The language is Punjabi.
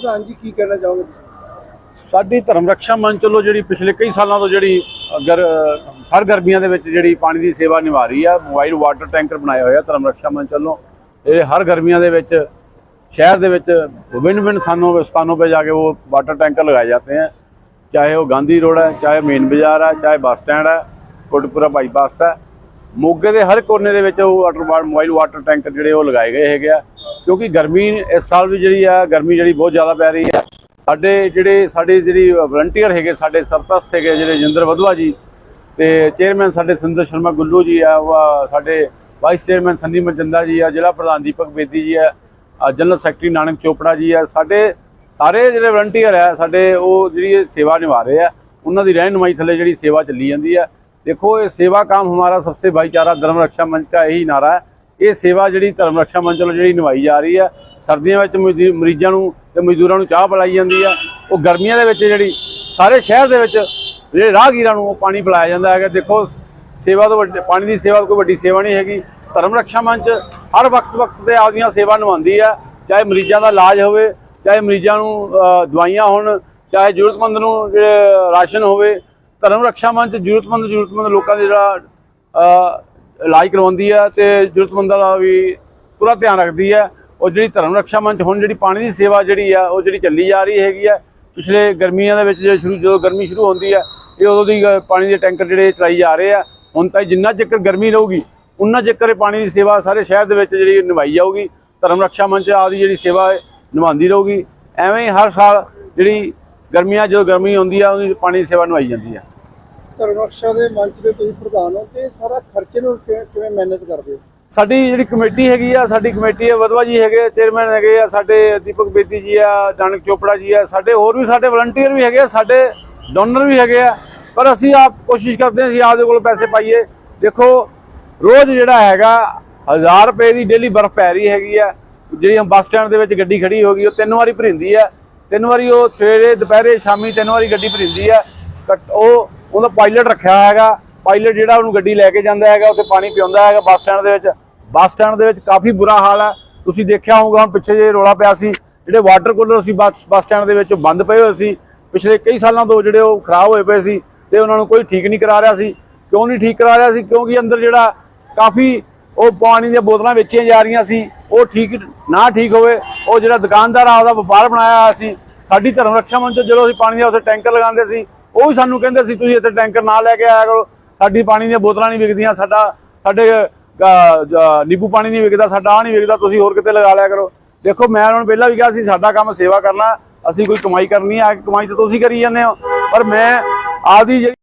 ਪ੍ਰਧਾਨ ਜੀ, ਕੀ ਕਹਿਣਾ ਚਾਹੋਗੇ? ਸਾਡੀ ਧਰਮ ਰੱਖਿਆ ਮੰਚ ਵੱਲੋਂ ਜਿਹੜੀ ਪਿਛਲੇ ਕਈ ਸਾਲਾਂ ਤੋਂ ਜਿਹੜੀ ਅਗਰ ਹਰ ਗਰਮੀਆਂ ਦੇ ਵਿੱਚ ਜਿਹੜੀ ਪਾਣੀ ਦੀ ਸੇਵਾ ਨਿਭਾ ਰਹੀ ਆ, ਮੋਬਾਈਲ ਵਾਟਰ ਟੈਂਕਰ ਬਣਾਇਆ ਹੋਇਆ ਧਰਮ ਰੱਖਿਆ ਮੰਚ ਵੱਲੋਂ, ਇਹ ਹਰ ਗਰਮੀਆਂ ਦੇ ਵਿੱਚ, ਸ਼ਹਿਰ ਦੇ ਵਿੱਚ ਵਿਭਿੰਨ ਵਿਭਿੰਨ ਥਾਨੋਂ ਸਥਾਨੋਂ 'ਤੇ ਜਾ ਕੇ ਉਹ ਵਾਟਰ ਟੈਂਕਰ ਲਗਾਏ ਜਾਂਦੇ ਆ। ਚਾਹੇ ਉਹ ਗਾਂਧੀ ਰੋਡ ਹੈ, ਚਾਹੇ ਮੇਨ ਬਾਜ਼ਾਰ ਹੈ, ਚਾਹੇ ਬੱਸ ਸਟੈਂਡ ਹੈ ਕੋਟਪੁਰਾ ਬਾਈਪਾਸ ਦਾ ਮੋਗੇ ਦੇ ਹਰ ਕੋਨੇ ਦੇ ਵਿੱਚ ਉਹ ਮੋਬਾਈਲ ਵਾਟਰ ਟੈਂਕਰ ਜਿਹੜੇ ਉਹ ਲਗਾਏ ਗਏ ਹੈਗੇ ਆ। ਕਿਉਂਕਿ ਗਰਮੀ ਇਸ ਸਾਲ ਵੀ ਜਿਹੜੀ ਆ, ਗਰਮੀ ਜਿਹੜੀ ਬਹੁਤ ਜ਼ਿਆਦਾ ਪੈ ਰਹੀ ਹੈ ਸਾਡੇ ਜਿਹੜੇ, ਸਾਡੇ ਜਿਹੜੀ ਵਲੰਟੀਅਰ ਹੈਗੇ, ਸਾਡੇ ਸਰਪ੍ਰਸਤ ਹੈਗੇ ਜਿਹੜੇ ਜਿੰਦਰ ਵਧਵਾ ਜੀ ਤੇ ਚੇਅਰਮੈਨ ਸਾਡੇ ਸਿੰਦਰ ਸ਼ਰਮਾ ਗੁੱਲੂ ਜੀ ਆ ਸਾਡੇ ਵਾਈਸ ਚੇਅਰਮੈਨ ਸੰਨੀ ਮਜੰਦਾ ਜੀ ਆ, ਜ਼ਿਲ੍ਹਾ ਪ੍ਰਧਾਨ ਦੀਪਕ ਬੇਦੀ ਜੀ ਆ ਜਨਰਲ ਸੈਕਟਰੀ ਨਾਨਕ ਚੋਪੜਾ ਜੀ ਆ। ਸਾਡੇ ਸਾਰੇ ਜਿਹੜੇ ਵਲੰਟੀਅਰ ਆ, ਸਾਡੇ ਉਹ ਜਿਹੜੀ ਇਹ ਸੇਵਾ ਨਿਭਾ ਰਹੇ ਆ, ਉਹਨਾਂ ਦੀ ਰਹਿਨੁਮਾਈ ਥੱਲੇ ਜਿਹੜੀ ਸੇਵਾ ਚੱਲੀ ਜਾਂਦੀ ਆ। ਦੇਖੋ, ਇਹ ਸੇਵਾ ਕੰਮ ਹਮਾਰਾ ਸਭ ਸਬਸੇ ਭਾਈਚਾਰਾ, ਧਰਮ, ਰੱਖਿਆ, ਮੰਚ ਦਾ ਇਹੀ ਨਾਰਾ ਹੈ। ਇਹ ਸੇਵਾ ਜਿਹੜੀ ਧਰਮ ਰੱਖਿਆ ਮੰਚ ਵੱਲੋਂ ਜਿਹੜੀ ਨਿਭਾਈ ਜਾ ਰਹੀ ਹੈ ਸਰਦੀਆਂ ਵਿੱਚ ਮਜ਼ਦੂ- ਮਰੀਜ਼ਾਂ ਨੂੰ ਤੇ ਮਜ਼ਦੂਰਾਂ ਨੂੰ ਚਾਹ ਪਿਲਾਈ ਜਾਂਦੀ ਆ, ਉਹ ਗਰਮੀਆਂ ਦੇ ਵਿੱਚ ਜਿਹੜੀ ਸਾਰੇ ਸ਼ਹਿਰ ਦੇ ਵਿੱਚ ਜਿਹੜੇ ਰਾਹਗੀਰਾਂ ਨੂੰ ਉਹ ਪਾਣੀ ਪਿਲਾਇਆ ਜਾਂਦਾ ਹੈਗਾ। ਦੇਖੋ, ਸੇਵਾ ਤੋਂ ਵੱਡੀ, ਪਾਣੀ ਦੀ ਸੇਵਾ ਕੋਈ ਵੱਡੀ ਸੇਵਾ ਨਹੀਂ ਹੈਗੀ। ਧਰਮ ਰੱਖਿਆ ਮੰਚ ਹਰ ਵਕਤ ਵਕਤ ਤੇ ਆਪਦੀਆਂ ਸੇਵਾ ਨਿਭਾਉਂਦੀ ਆ, ਚਾਹੇ ਮਰੀਜ਼ਾਂ ਦਾ ਇਲਾਜ ਹੋਵੇ, ਚਾਹੇ ਮਰੀਜ਼ਾਂ ਨੂੰ ਦਵਾਈਆਂ ਹੋਣ, ਚਾਹੇ ਜ਼ਰੂਰਤਮੰਦ ਨੂੰ ਜਿਹੜੇ ਰਾਸ਼ਨ ਹੋਵੇ, ਧਰਮ ਰੱਖਿਆ ਮੰਚ ਜ਼ਰੂਰਤਮੰਦ ਜ਼ਰੂਰਤਮੰਦ ਲੋਕਾਂ ਦੇ ਜਿਹੜਾ ਇਲਾਜ ਕਰਵਾਉਂਦੀ ਹੈ ਤੇ ਜ਼ਰੂਰਤਮੰਦਾਂ ਦਾ ਵੀ ਪੂਰਾ ਧਿਆਨ ਰੱਖਦੀ ਹੈ। ਉਹ ਜਿਹੜੀ ਧਰਮ ਰੱਖਿਆ ਮੰਚ ਹੁਣ ਜਿਹੜੀ ਪਾਣੀ ਦੀ ਸੇਵਾ ਜਿਹੜੀ ਆ, ਉਹ ਜਿਹੜੀ ਚੱਲੀ ਜਾ ਰਹੀ ਹੈਗੀ ਆ, ਪਿਛਲੇ ਗਰਮੀਆਂ ਦੇ ਵਿੱਚ ਜਦੋਂ ਸ਼ੁਰੂ ਜਦੋਂ ਗਰਮੀ ਸ਼ੁਰੂ ਹੁੰਦੀ ਹੈ ਇਹ ਉਦੋਂ ਦੀ ਪਾਣੀ ਦੇ ਟੈਂਕਰ ਜਿਹੜੇ ਚਲਾਈ ਜਾ ਰਹੇ ਆ। ਹੁਣ ਤਾਂ ਜਿੰਨਾ ਚੱਕਰ ਗਰਮੀ ਰਹੂਗੀ, ਉਨਾ ਚੱਕਰ ਇਹ ਪਾਣੀ ਦੀ ਸੇਵਾ ਸਾਰੇ ਸ਼ਹਿਰ ਦੇ ਵਿੱਚ ਜਿਹੜੀ ਨਿਭਾਈ ਜਾਊਗੀ। ਧਰਮ ਰੱਖਿਆ ਮੰਚ ਆਪਦੀ ਜਿਹੜੀ ਸੇਵਾ ਨਿਭਾਉਂਦੀ ਰਹੂਗੀ। ਐਵੇਂ ਹੀ ਹਰ ਸਾਲ ਜਿਹੜੀ ਗਰਮੀਆਂ, ਜਦੋਂ ਗਰਮੀ ਆਉਂਦੀ ਆ ਉਹਦੀ ਪਾਣੀ ਦੀ ਸੇਵਾ ਨਿਭਾਈ ਜਾਂਦੀ ਆ। ਧਰਮ ਦੇ ਮੰਚ ਦੇ ਤੁਸੀਂ ਪ੍ਰਧਾਨ ਹੋ ਤੇ ਸਾਰਾ ਖਰਚੇ ਨੂੰ ਕਿ- ਕਿਵੇਂ ਮੈਨੇਜ ਕਰਦੇ ਹੋ? ਸਾਡੀ ਜਿਹੜੀ ਕਮੇਟੀ ਹੈਗੀ ਆ, ਸਾਡੀ ਕਮੇਟੀ ਹੈ ਵਦਵਾ ਜੀ ਹੈਗੇ ਚੇਅਰਮੈਨ ਹੈਗੇ ਆ, ਸਾਡੇ ਦੀਪਕ ਬੇਦੀ ਜੀ ਆ, ਨਾਨਕ ਚੋਪੜਾ ਜੀ ਆ, ਸਾਡੇ ਹੋਰ ਵੀ ਸਾਡੇ ਵਲੰਟੀਅਰ ਵੀ ਹੈਗੇ ਆ, ਸਾਡੇ ਡੋਨਰ ਵੀ ਹੈਗੇ ਆ, ਪਰ ਅਸੀਂ ਆਪ ਕੋਸ਼ਿਸ਼ ਕਰਦੇ ਹਾਂ, ਅਸੀਂ ਆਪਦੇ ਕੋਲ ਪੈਸੇ ਪਾਈਏ। ਦੇਖੋ, ਰੋਜ਼ ਜਿਹੜਾ ਹੈਗਾ 1000 ਰੁਪਏ ਦੀ ਡੇਲੀ ਬਰਫ਼ ਪੈ ਰਹੀ ਹੈਗੀ ਆ। ਜਿਹੜੀ ਹਮ ਬੱਸ ਸਟੈਂਡ ਦੇ ਵਿੱਚ ਗੱਡੀ ਖੜੀ ਹੋ ਗਈ, ਉਹ ਤਿੰਨ ਵਾਰੀ ਭਰਿੰਦੀ ਆ। ਤਿੰਨ ਵਾਰੀ ਉਹ ਸਵੇਰੇ, ਦੁਪਹਿਰੇ, ਸ਼ਾਮੀ ਤਿੰਨ ਵਾਰੀ ਗੱਡੀ ਭਰਿੰਦੀ ਆ। ਘੱਟ- ਉਹ ਉਹਦਾ ਪਾਇਲਟ ਰੱਖਿਆ ਹੈਗਾ, ਪਾਇਲਟ ਜਿਹੜਾ ਉਹਨੂੰ ਗੱਡੀ ਲੈ ਕੇ ਜਾਂਦਾ ਹੈਗਾ, ਉੱਥੇ ਪਾਣੀ ਪਿਆਉਂਦਾ ਹੈਗਾ ਬੱਸ ਸਟੈਂਡ ਦੇ ਵਿੱਚ। ਬੱਸ ਸਟੈਂਡ ਦੇ ਵਿੱਚ ਕਾਫੀ ਬੁਰਾ ਹਾਲ ਹੈ। ਤੁਸੀਂ ਦੇਖਿਆ ਹੋਊਗਾ, ਹੁਣ ਪਿੱਛੇ ਜੇ ਰੋਲਾ ਪਿਆ ਸੀ, ਜਿਹੜੇ ਵਾਟਰ ਕੂਲਰ ਸੀ ਬੱਸ ਬੱਸ ਸਟੈਂਡ ਦੇ ਵਿੱਚ, ਉਹ ਬੰਦ ਪਏ ਹੋਏ ਸੀ। ਪਿਛਲੇ ਕਈ ਸਾਲਾਂ ਤੋਂ ਜਿਹੜੇ ਉਹ ਖਰਾਬ ਹੋਏ ਪਏ ਸੀ ਤੇ ਉਹਨਾਂ ਨੂੰ ਕੋਈ ਠੀਕ ਨਹੀਂ ਕਰਾ ਰਿਹਾ ਸੀ। ਕਿਉਂ ਨਹੀਂ ਠੀਕ ਕਰਾ ਰਿਹਾ ਸੀ? ਕਿਉਂਕਿ ਅੰਦਰ ਜਿਹੜਾ ਕਾਫੀ ਉਹ ਪਾਣੀ ਦੀਆਂ ਬੋਤਲਾਂ ਵੇਚੀਆਂ ਜਾ ਰਹੀਆਂ ਸੀ, ਉਹ ਠੀਕ ਨਾ ਠੀਕ ਹੋਵੇ, ਉਹ ਜਿਹੜਾ ਦੁਕਾਨਦਾਰ ਆ, ਉਹਦਾ ਵਪਾਰ ਬਣਾਇਆ ਹੋਇਆ ਸੀ। ਸਾਡੀ ਧਰਮ ਰੱਖਿਆ ਮੰਚ ਜਦੋਂ ਅਸੀਂ ਪਾਣੀ ਦਾ ਉੱਥੇ ਟੈਂਕਰ ਲਗਾਉਂਦੇ ਸੀ ਉਹ ਵੀ ਸਾਨੂੰ ਕਹਿੰਦੇ ਸੀ, ਤੁਸੀਂ ਇੱਥੇ ਟੈਂਕਰ ਨਾ ਲੈ ਕੇ ਆਇਆ ਕਰੋ। ਸਾਡੀ ਪਾਣੀ ਦੀਆਂ ਬੋਤਲਾਂ ਨਹੀਂ ਵਿਕਦੀਆਂ, ਸਾਡਾ, ਸਾਡੇ ਨਿੰਬੂ ਪਾਣੀ ਨਹੀਂ ਵਿਕਦਾ, ਸਾਡਾ ਆ ਨਹੀਂ ਵਿਕਦਾ, ਤੁਸੀਂ ਹੋਰ ਕਿਤੇ ਲਗਾ ਲਿਆ ਕਰੋ। ਦੇਖੋ, ਮੈਂ ਉਹਨਾਂ ਨੂੰ ਪਹਿਲਾਂ ਵੀ ਕਿਹਾ ਸੀ, ਸਾਡਾ ਕੰਮ ਸੇਵਾ ਕਰਨਾ, ਅਸੀਂ ਕੋਈ ਕਮਾਈ ਕਰਨੀ ਆ, ਕਮਾਈ ਤਾਂ ਤੁਸੀਂ ਕਰੀ ਜਾਂਦੇ ਹੋ। ਪਰ ਮੈਂ ਆਪਦੀ ਜਿਹੜੀ